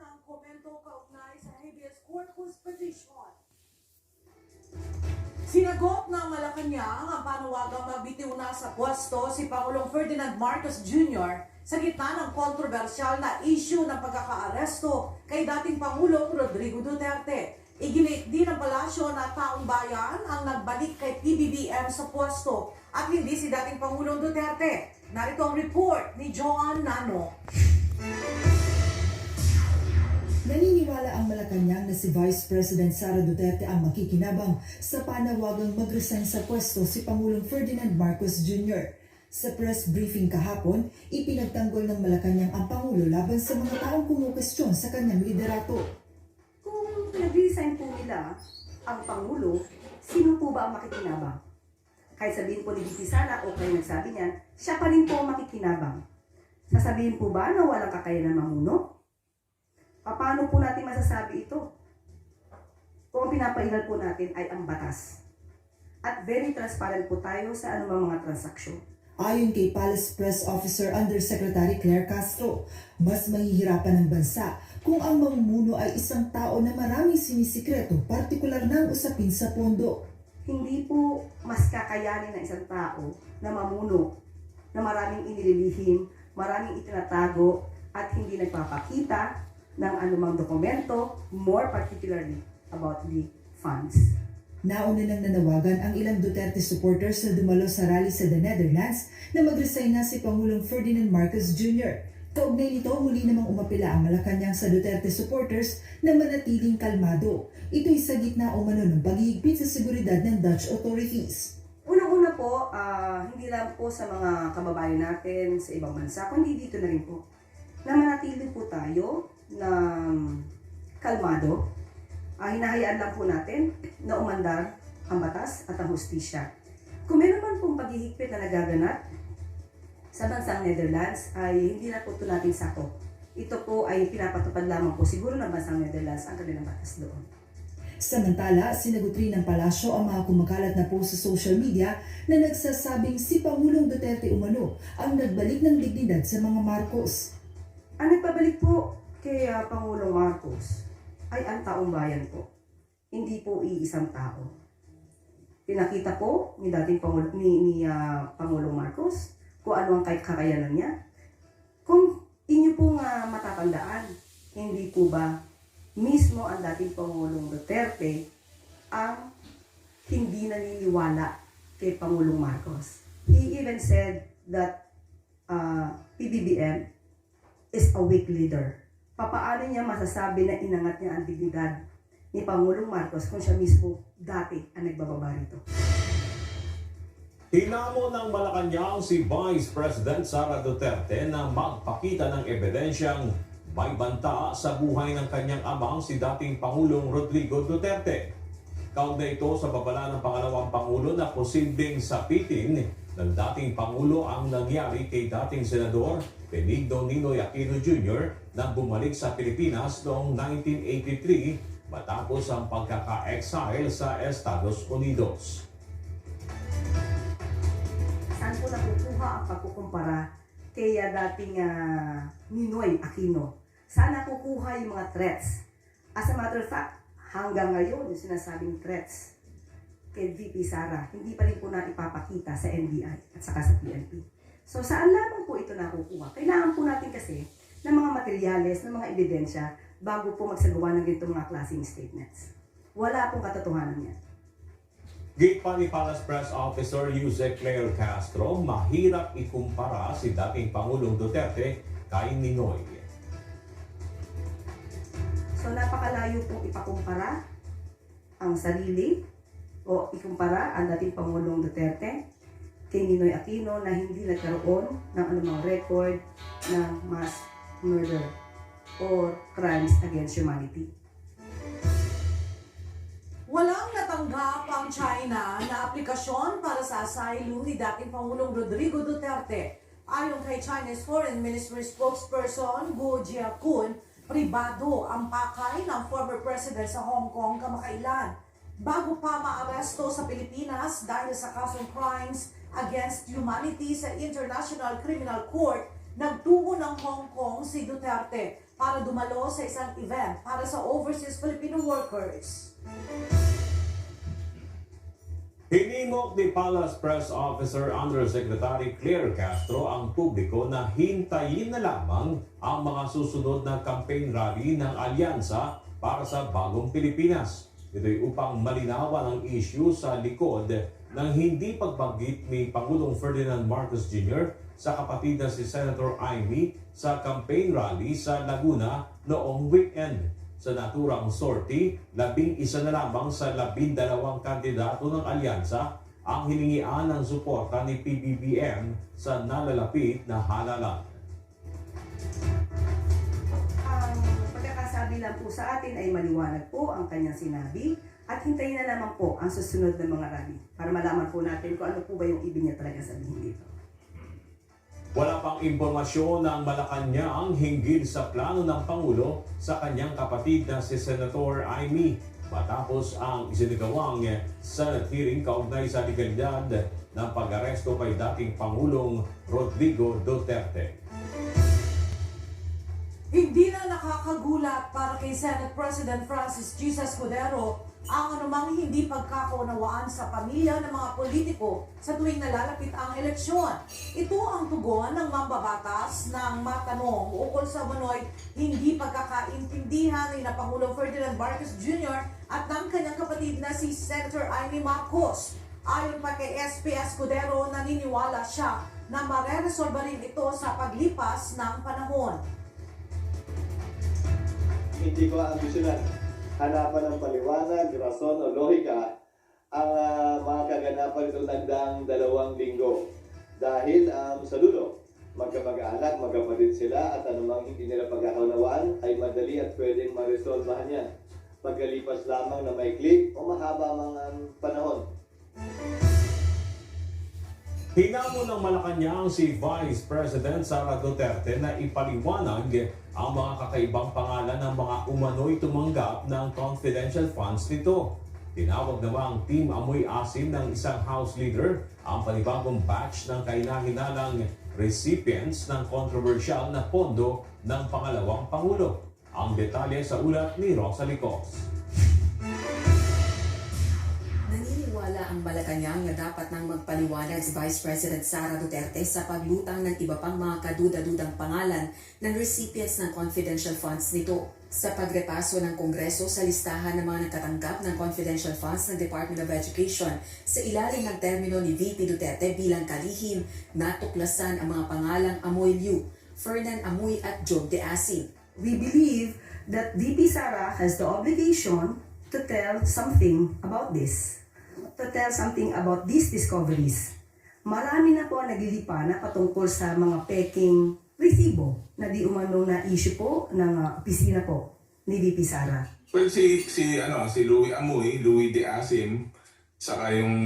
ng komento kaugnay sa habeas corpus petition. Sinagot ng Malacanang ang panawagang magbitiw na sa pwesto si Pangulong Ferdinand Marcos Jr. sa gitna ng kontrobersyal na issue ng pagkakaaresto kay dating Pangulong Rodrigo Duterte. Iginit din ng palasyo na taong bayan ang nagbalik kay PBBM sa pwesto at hindi si dating Pangulong Duterte. Narito ang report ni Joan Nano. Naniniwala ang Malacanang na si Vice President Sara Duterte ang makikinabang sa panawagang mag-resign sa pwesto si Pangulong Ferdinand Marcos Jr. Sa press briefing kahapon, ipinagtanggol ng Malacanang ang Pangulo laban sa mga taong kumukestyon sa kanyang liderato. Kung nag-resign po nila ang Pangulo, sino po ba ang makikinabang? Kahit sabihin po ni VP Sara o kayo nagsabi niyan, siya pa rin po ang makikinabang. Sasabihin po ba na walang kakayanan mamuno? Paano po natin masasabi ito? Kung ang pinapairal po natin ay ang batas. At very transparent po tayo sa anumang mga transaksyon. Ayon kay Palace Press Officer Undersecretary Claire Castro, mas mahihirapan ng bansa kung ang mamumuno ay isang tao na maraming sinisikreto, partikular ang usapin sa pondo. hindi po mas kakayanin ng isang tao na mamuno, na maraming inililihim, maraming itinatago, at hindi nagpapakita ng anumang dokumento, more particularly about the funds. Nauna nang nanawagan ang ilang Duterte supporters na dumalo sa rally sa the Netherlands na mag-resign na si Pangulong Ferdinand Marcos Jr. Kaugnay nito, muli namang umapila ang Malacanang sa Duterte supporters na manatiling kalmado. Ito'y sa gitna umano ng paghihigpit sa seguridad ng Dutch authorities. Unang-una po, ah, hindi lang po sa mga kababayan natin sa ibang bansa, kundi dito na rin po, na manatili po tayo na kalmado. Ah, hinahayaan lang po natin na umandar ang batas at ang hustisya. Kung meron man pong paghihigpit na nagaganap sa bansang Netherlands, ay hindi na po ito natin sako. Ito po ay pinapatupad lamang po siguro ng bansang Netherlands ang kanilang batas doon. Samantala, sinagot rin ng palasyo ang mga kumakalat na post sa social media na nagsasabing si Pangulong Duterte umano ang nagbalik ng dignidad sa mga Marcos. Ang nagpabalik po kay ah, Pangulong Marcos ay ang taong bayan po. Hindi po iisang tao. Pinakita po ni dating Pangulo, ni, ni ah, Pangulong Marcos kung ano ang kay- kakayanan niya. Kung inyo pong ah, matatandaan, hindi po ba mismo ang dating Pangulong Duterte ang hindi naniniwala kay Pangulong Marcos. He even said that uh, PBBM is a weak leader. Papaano niya masasabi na inangat niya ang dignidad ni Pangulong Marcos kung siya mismo dati ang nagbababa rito? Hinamo ng Malacanang si Vice President Sara Duterte na magpakita ng ebidensyang may banta sa buhay ng kanyang amang si dating Pangulong Rodrigo Duterte. Kaugnay ito sa babala ng pangalawang Pangulo na posibleng sapitin ng dating Pangulo ang nangyari kay dating Senador Benigno Ninoy Aquino Jr. na bumalik sa Pilipinas noong 1983 matapos ang pagkaka-exile sa Estados Unidos. Saan po nakukuha ang pagkukumpara kay ah, dating ah, Ninoy Aquino? Saan nakukuha yung mga threats? As a matter of fact, hanggang ngayon, yung sinasabing threats kay VP Sara, hindi pa rin po na ipapakita sa NBI at saka sa PNP. So saan lamang po ito nakukuha? Kailangan po natin kasi ng mga materyales, ng mga ebidensya bago po magsagawa ng ganitong mga klaseng statements. Wala pong katotohanan yan. Gate pa ni Palace Press Officer Yusek Claire Castro, mahirap ikumpara si dating Pangulong Duterte kay Ninoy. So napakalayo pong ipakumpara ang sarili o ikumpara ang dating Pangulong Duterte kay Ninoy Aquino na hindi nagkaroon ng anumang record ng mass murder or crimes against humanity. Walang natanggap ang China na aplikasyon para sa asylum ni dating Pangulong Rodrigo Duterte. Ayon kay Chinese Foreign Ministry spokesperson Guo Jiakun, pribado ang pakay ng former president sa Hong Kong kamakailan bago pa maaresto sa Pilipinas dahil sa kasong crimes against humanity sa International Criminal Court nagtungo ng Hong Kong si Duterte para dumalo sa isang event para sa overseas Filipino workers. Hinimok ni Palace Press Officer Undersecretary Claire Castro ang publiko na hintayin na lamang ang mga susunod na campaign rally ng alyansa para sa bagong Pilipinas. Ito'y upang malinawan ang issue sa likod ng hindi pagbanggit ni Pangulong Ferdinand Marcos Jr. sa kapatid na si Senator Amy sa campaign rally sa Laguna noong weekend. Sa naturang sortie, labing isa na lamang sa labing dalawang kandidato ng alyansa ang hiningian ng suporta ni PBBM sa nalalapit na halalan. Pagkakasabi lang po sa atin ay maliwanag po ang kanyang sinabi at hintayin na lamang po ang susunod na mga rally para malaman po natin kung ano po ba yung ibig niya talaga sabihin dito. Wala pang impormasyon ng Malacanang hinggil sa plano ng Pangulo sa kanyang kapatid na si Senator Amy matapos ang isinagawang Senate hearing kaugnay sa legalidad ng pag-aresto kay dating Pangulong Rodrigo Duterte. Nakakagulat para kay Senate President Francis G. Escudero ang anumang hindi pagkakaunawaan sa pamilya ng mga politiko sa tuwing nalalapit ang eleksyon. Ito ang tugon ng mambabatas ng matanong ukol sa manoy hindi pagkakaintindihan ni na Pangulong Ferdinand Marcos Jr. at ng kanyang kapatid na si Senator Amy Marcos. Ayon pa kay SP Escudero, naniniwala siya na mareresolba rin ito sa paglipas ng panahon. Hindi ko ambisyonan hanapan ng paliwanag, rason o lohika ang ah, mga kaganapan itong nagdaang dalawang linggo. Dahil um, sa dulo, magkamag-anak, magkapatid sila at anumang hindi nila pagkakaunawaan ay madali at pwedeng maresolbahan yan. Pagkalipas lamang na may click o mahaba mga panahon. Hinamon ng Malacanang si Vice President Sara Duterte na ipaliwanag ang mga kakaibang pangalan ng mga umano'y tumanggap ng confidential funds nito. Tinawag naman ang Team Amoy Asim ng isang House Leader ang panibagong batch ng kainahinalang recipients ng controversial na pondo ng pangalawang Pangulo. Ang detalye sa ulat ni Rosa Licos. Naniniwala ang Malacanang na dapat nang magpaliwanag si Vice President Sara Duterte sa paglutang ng iba pang mga kaduda-dudang pangalan ng recipients ng confidential funds nito. Sa pagrepaso ng Kongreso sa listahan ng mga nagkatanggap ng confidential funds ng Department of Education sa ilalim ng termino ni VP Duterte bilang kalihim, natuklasan ang mga pangalang Amoy Liu, Fernan Amoy at Job De Asim. We believe that DP Sara has the obligation to tell something about this. To tell something about these discoveries. Marami na po ang naglilipa na patungkol sa mga peking resibo na di umano na issue po ng uh, opisina po ni DP Sara. Well, si, si, ano, si Louis Amoy, Louis De Asim, saka yung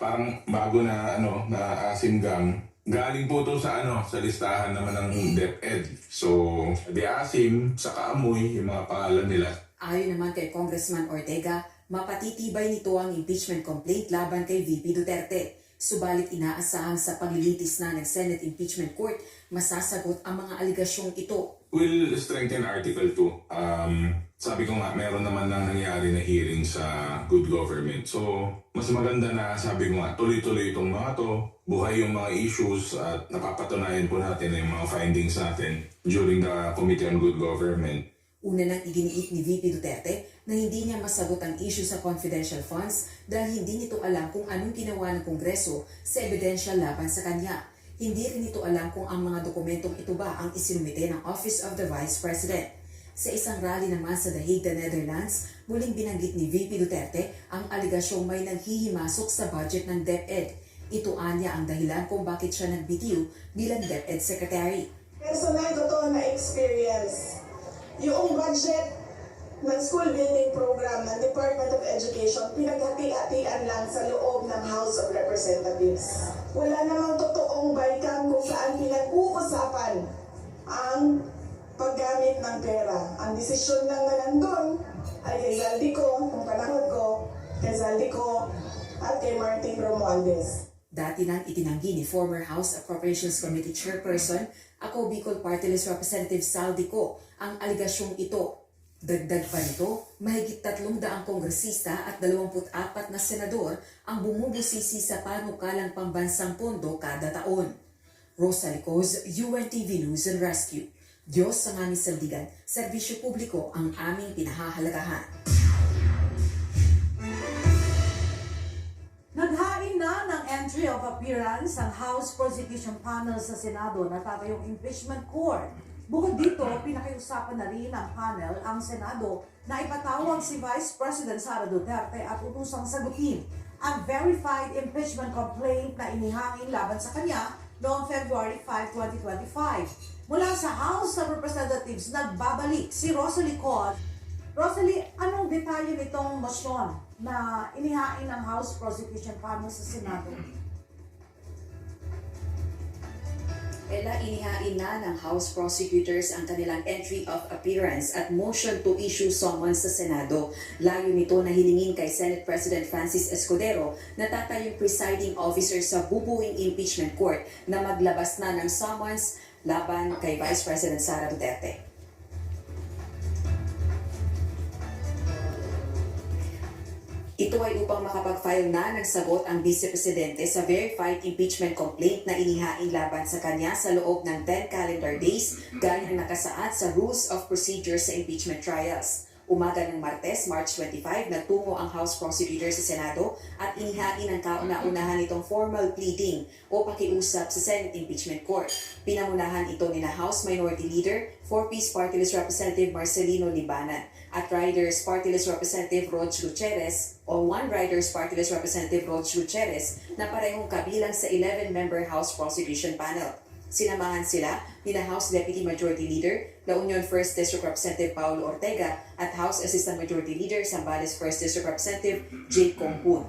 parang bago na, ano, na Asim Gang, galing po to sa, ano, sa listahan naman ng DepEd. So, De Asim, saka Amoy, yung mga pangalan nila. Ayon naman kay Congressman Ortega, mapatitibay nito ang impeachment complaint laban kay VP Duterte. Subalit inaasahan sa paglilitis na ng Senate Impeachment Court, masasagot ang mga aligasyong ito. Will strengthen Article 2. Um, sabi ko nga, meron naman nang nangyari na hearing sa good government. So, mas maganda na sabi ko nga, tuloy-tuloy itong mga to, buhay yung mga issues at napapatunayan po natin na yung mga findings natin during the Committee on Good Government. Una nang iginiit ni VP Duterte na hindi niya masagot ang issue sa confidential funds dahil hindi nito alam kung anong ginawa ng Kongreso sa ebidensya laban sa kanya. Hindi rin nito alam kung ang mga dokumentong ito ba ang isinumite ng Office of the Vice President. Sa isang rally naman sa The Hague, the Netherlands, muling binanggit ni VP Duterte ang aligasyong may nanghihimasok sa budget ng DepEd. Ito anya ang dahilan kung bakit siya nagbitiw bilang DepEd Secretary. personal totoo na experience. Yung budget ng school building program ng Department of Education, pinaghati-hatian lang sa loob ng House of Representatives. Wala namang totoong baikan kung saan pinag-uusapan ang paggamit ng pera. Ang desisyon lang na nandun ay kay Zaldico, nung panahon ko, kay Zaldico, at kay Martin Romualdez. Dati nang itinanggi ni former House Appropriations Committee Chairperson ako Bicol Party Representative Saldico ang aligasyong ito. Dagdag pa nito, mahigit tatlong daang kongresista at 24 na senador ang bumubusisi sa panukalang pambansang pondo kada taon. Rosa Licoz, UNTV News and Rescue. Diyos sa aming sandigan, serbisyo publiko ang aming pinahahalagahan. Naghain na ng entry of appearance ang House Prosecution Panel sa Senado na tatayong impeachment court. Bukod dito, pinakiusapan na rin ng panel ang Senado na ipatawag si Vice President Sara Duterte at utusang sagutin ang verified impeachment complaint na inihangin laban sa kanya noong February 5, 2025. Mula sa House of Representatives, nagbabalik si Rosalie Cod Rosalie, anong detalye nitong motion na inihain ng House Prosecution Panel sa Senado? Ela inihain na ng House Prosecutors ang kanilang entry of appearance at motion to issue summons sa Senado. Layo nito na hilingin kay Senate President Francis Escudero na tatayong presiding officer sa bubuing impeachment court na maglabas na ng summons laban kay Vice President Sara Duterte. Ito ay upang makapag-file na ng ang Vice Presidente sa verified impeachment complaint na inihain laban sa kanya sa loob ng 10 calendar days gaya ng nakasaad sa Rules of Procedure sa impeachment trials. Umaga ng Martes, March 25, nagtungo ang House Prosecutor sa Senado at inihain ang kauna-unahan itong formal pleading o pakiusap sa Senate Impeachment Court. Pinamunahan ito ni na House Minority Leader, 4-Piece Party List Representative Marcelino Libanan at Riders Party List Representative Rog Gutierrez o One Riders Party List Representative Rog Gutierrez na parehong kabilang sa 11-member House Prosecution Panel. Sinamahan sila ni na House Deputy Majority Leader, La Union 1st District Representative Paulo Ortega at House Assistant Majority Leader, Zambales 1st District Representative Jake Compun.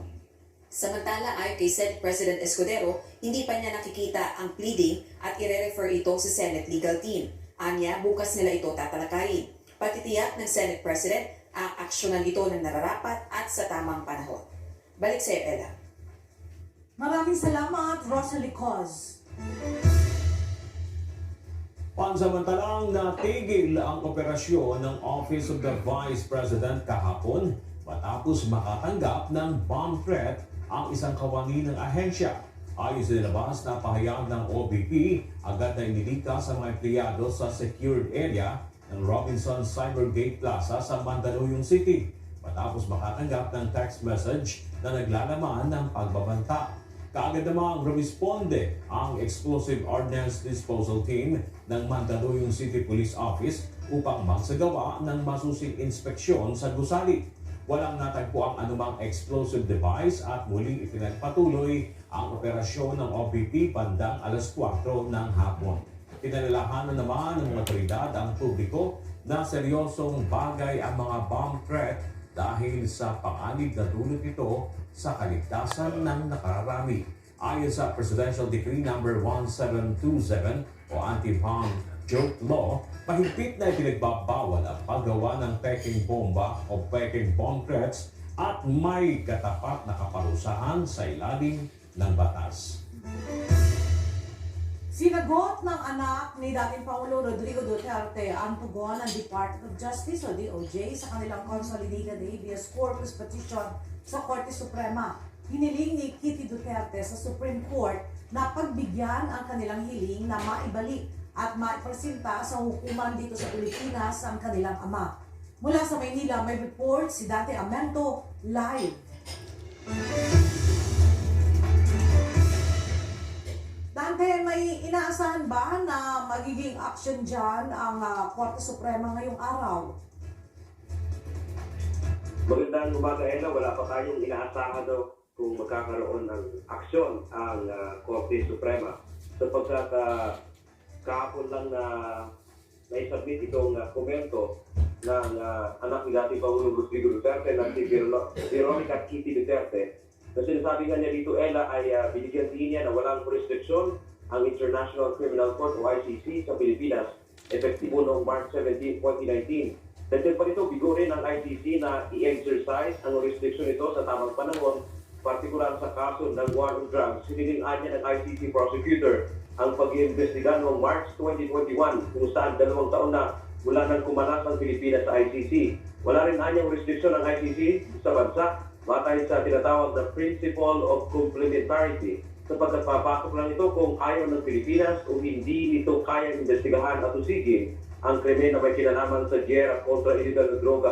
Samantala ayon kay Senate President Escudero, hindi pa niya nakikita ang pleading at ire-refer ito sa Senate legal team. Anya, bukas nila ito tatalakayin. Patitiyak ng Senate President, aaksyonan ito ng nararapat at sa tamang panahon. Balik sa iyo, Ella. Maraming salamat, Rosalie Cos. Pansamantalang natigil ang operasyon ng Office of the Vice President kahapon matapos makatanggap ng bomb threat ang isang kawani ng ahensya. Ayon sa nilabas na pahayag ng OBP, agad na inilika sa mga empleyado sa secured area ng Robinson Cybergate Plaza sa Mandaluyong City matapos makatanggap ng text message na naglalaman ng pagbabanta. Kaagad namang rumisponde ang Explosive Ordnance Disposal Team ng Mandaluyong City Police Office upang magsagawa ng masusing inspeksyon sa gusali. Walang natagpo ang anumang explosive device at muling ipinagpatuloy ang operasyon ng OPP bandang alas 4 ng hapon. Pinalalahanan naman ng otoridad ang publiko na seryosong bagay ang mga bomb threat dahil sa panganib na dulot ito sa kaligtasan ng nakararami. Ayon sa Presidential Decree No. 1727 o Anti-Bomb Joke Law, mahigpit na ipinagbabawal ang paggawa ng peking bomba o peking bomb threats at may katapat na kaparusahan sa ilalim ng batas. Sinagot ng anak ni dating Pangulo Rodrigo Duterte ang tugon ng Department of Justice o DOJ sa kanilang Consolidated Habeas Corpus Petition sa Korte Suprema. Hiniling ni Kitty Duterte sa Supreme Court na pagbigyan ang kanilang hiling na maibalik at maipresinta sa hukuman dito sa Pilipinas ang kanilang ama. Mula sa Maynila, may report si Dante Amento live. Dante, may inaasahan ba na magiging action dyan ang ah, Korte Suprema ngayong araw? Magandang umaga, Ella. Wala pa tayong inaasahan daw kung magkakaroon ng aksyon ang uh, Korte Suprema. Sapagkat uh, kahapon lang na naisubmit itong uh, komento ng uh, anak ni dating Pangulong Rodrigo Duterte na si Vero- Veronica Kitty Duterte. Na sinasabi nga niya dito, Ella, ay uh, binigyan din niya na walang jurisdiction ang International Criminal Court o ICC sa Pilipinas epektibo noong March 17, 2019. Dahil pa nito, bigo rin ang ICC na i-exercise ang restriction nito sa tamang panahon partikular sa kaso ng war on drugs, sinilingan niya ng ICC prosecutor ang pag-iimbestiga noong March 2021 kung saan dalawang taon na mula nang kumalas ang Pilipinas sa ICC. Wala rin anyang restriksyon ng ICC sa bansa batay sa tinatawag na Principle of Complementarity sapagkat papasok lang ito kung ayaw ng Pilipinas o hindi nito kayang investigahan at usigin ang krimen na may kinalaman sa gera kontra illegal na droga.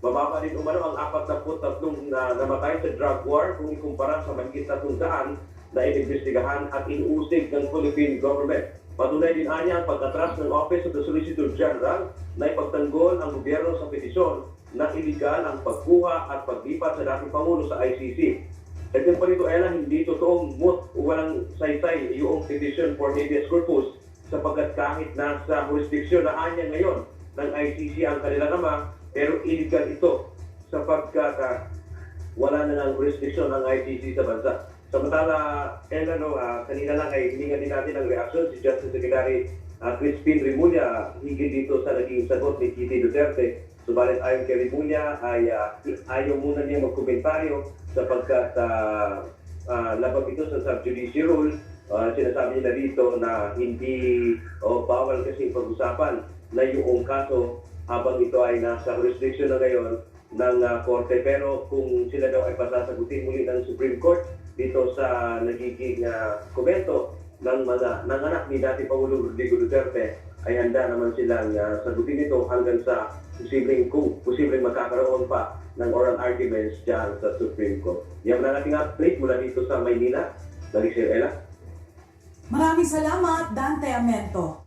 Mababa din umano ang 43 na namatay sa drug war kung ikumpara sa mahigit na tundaan na inimbestigahan at inuusig ng Philippine government. Patunay din anya ang pagkatras ng Office of the Solicitor General na ipagtanggol ang gobyerno sa petisyon na iligal ang pagkuha at paglipat sa dating Pangulo sa ICC. Dagdag pa rito, Ella, hindi totoong moot o walang saysay yung petition for habeas corpus sapagkat kahit nasa jurisdiksyon na anya ngayon ng ICC ang kanilang ama, pero illegal ito sapagkat ah, wala na ng jurisdiksyon ng ICC sa bansa. Samantala, Ella, no, ah, kanina lang ay hiningan din natin ang reaksyon si Justice Secretary uh, Crispin Rimulya higit dito sa naging sagot ni Kitty Duterte. Subalit ayon kay Rimulya ay ah, ayaw muna niya magkomentaryo sapagkat uh, labag ito sa subjudice rule. Ah, sinasabi nila dito na hindi o bawal kasi pag-usapan na yung kaso habang ito ay nasa jurisdiction na ngayon ng ah, korte. Pero kung sila daw ay pasasagutin muli ng Supreme Court dito sa nagiging ah, komento ng mga ng anak ni dati Pangulong Rodrigo Duterte ay handa naman silang ah, sagutin ito hanggang sa posibleng kung posibleng magkakaroon pa ng oral arguments dyan sa Supreme Court. Yan na nating update mula dito sa Maynila. Balik Ella. Maraming salamat, Dante Amento.